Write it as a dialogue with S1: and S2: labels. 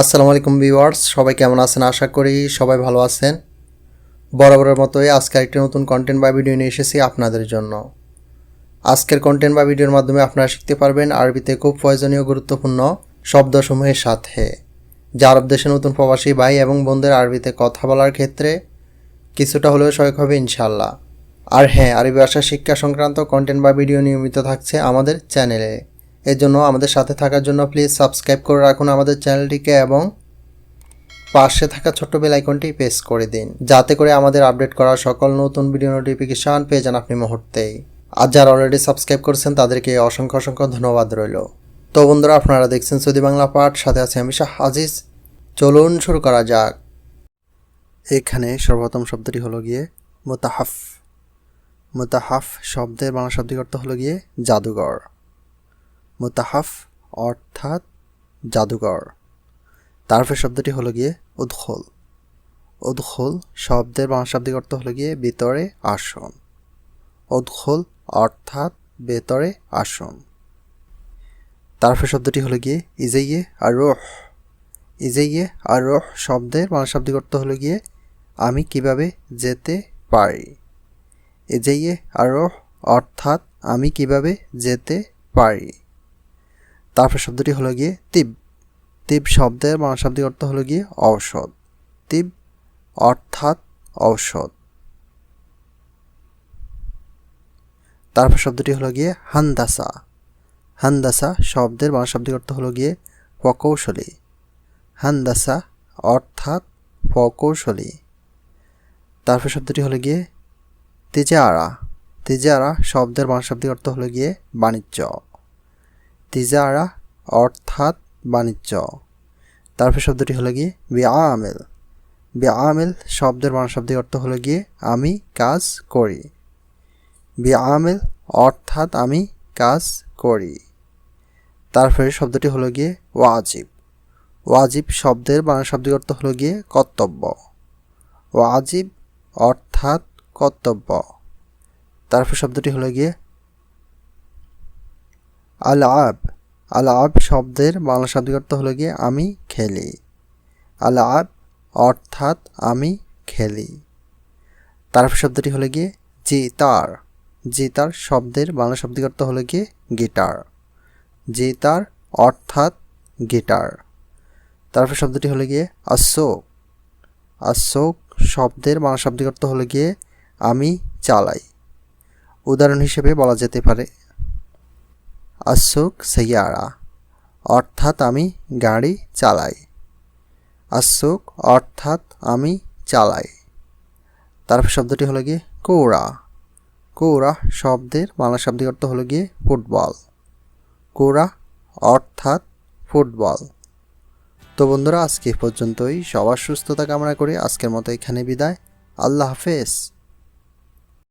S1: আসসালামু আলাইকুম ভিউয়ার্স, সবাই কেমন আছেন? আশা করি সবাই ভালো আছেন। বরাবরের মতোই আজকে একটি নতুন কন্টেন্ট বা ভিডিও নিয়ে এসেছি আপনাদের জন্য। আজকের কন্টেন্ট বা ভিডিওর মাধ্যমে আপনারা শিখতে পারবেন আরবিতে খুব প্রয়োজনীয়, গুরুত্বপূর্ণ শব্দসমূহের সাথে। যা আরব দেশে নতুন প্রবাসী ভাই এবং বোনদের আরবিতে কথা বলার ক্ষেত্রে কিছুটা হলেও সহায়ক হবে ইনশাল্লাহ আর হ্যাঁ আরবি ভাষা শিক্ষা সংক্রান্ত কন্টেন্ট বা ভিডিও নিয়মিত থাকছে আমাদের চ্যানেলে এর জন্য আমাদের সাথে থাকার জন্য প্লিজ সাবস্ক্রাইব করে রাখুন আমাদের চ্যানেলটিকে এবং পাশে থাকা ছোট্ট বেল আইকনটি প্রেস করে দিন। যাতে করে আমাদের আপডেট করা সকল নতুন ভিডিও নোটিফিকেশান পেয়ে যান আপনি মুহূর্তেই। আর যারা অলরেডি সাবস্ক্রাইব করেছেন, তাদেরকে অসংখ্য অসংখ্য ধন্যবাদ রইল। তো বন্ধুরা, আপনারা দেখছেন সৌদি বাংলা পাঠ, সাথে আছে আমি শাহ আজিজ। চলুন শুরু করা যাক। এখানে সর্বপ্রথম শব্দটি হলো গিয়ে মোতাহাফ। মোতাহাফ শব্দের বাংলা শব্দিক অর্থ হলো গিয়ে জাদুঘর। মোতাহাফ অর্থাৎ জাদুঘর। তারপরে শব্দটি হলো গিয়ে উদ্খোল। উদ্খোল শব্দের বাংলা শাব্দিক অর্থ হলো গিয়ে ভিতরে আসন। উদ্খোল অর্থাৎ ভেতরে আসন। তারপরে শব্দটি হলো গিয়ে ইজাইয়ে আর রোহ ইজাইয়ে আর রোহ শব্দের বাংলা শাব্দিক অর্থ হলো গিয়ে আমি কীভাবে যেতে পারি। ইজাইয়ে আর রোহ অর্থাৎ আমি কীভাবে যেতে পারি। তারপর শব্দটি হলো গিয়ে তিব। তিব শব্দের বাংলা শাব্দিক অর্থ হলো গিয়ে ঔষধ। তিব অর্থাৎ ঔষধ। তারপর শব্দটি হলো গিয়ে হান্দাসা। হান্দাসা শব্দের বাংলা শাব্দিক অর্থ হলো গিয়ে প্রকৌশলী। হান্দাসা অর্থাৎ প্রকৌশলী। তারপর শব্দটি হলো গিয়ে তেজারা। তেজারা শব্দের বাংলা শাব্দিক অর্থ হলো গিয়ে বাণিজ্য। তিজারা অর্থাৎ বাণিজ্য। তারপর শব্দটি হলো গিয়ে বিআমেল। বিআমেল শব্দের বাংলা শব্দের অর্থ হলো গিয়ে আমি কাজ করি। বিআমেল অর্থাৎ আমি কাজ করি। তারপরে শব্দটি হলো গিয়ে ওয়াজিব। ওয়াজিব শব্দের বাংলা অর্থ হলো গিয়ে কর্তব্য। ওয়াজিব অর্থাৎ কর্তব্য। তারপর শব্দটি হলো গিয়ে আল আব আল আব শব্দের বাংলা শব্দের অর্থ হলো গিয়ে আমি খেলি। আল আব অর্থাৎ আমি খেলি। তারপর শব্দটি হলো গিয়ে জিতার। জিতার শব্দের বাংলা শব্দের অর্থ হলো গিয়ে গিটার। জিতার অর্থাৎ গিটার। তারপর শব্দটি হলো গিয়ে অশোক অশোক শব্দের বাংলা শব্দের অর্থ হলো গিয়ে আমি চালাই। উদাহরণ হিসেবে বলা যেতে পারে আসুক সৈয়ারা, অর্থাৎ আমি গাড়ি চালাই। আসুক, অর্থাৎ আমি চালাই। তারপর শব্দটি হলো গিয়ে কৌড়া। কৌড়া শব্দের বাংলা শব্দের অর্থ হলো গিয়ে ফুটবল। কৌড়া অর্থাৎ ফুটবল। তো বন্ধুরা, আজকে পর্যন্তই। সবার সুস্থতা কামনা করে। আজকের মতো এখানে বিদায়। আল্লাহ হাফেজ।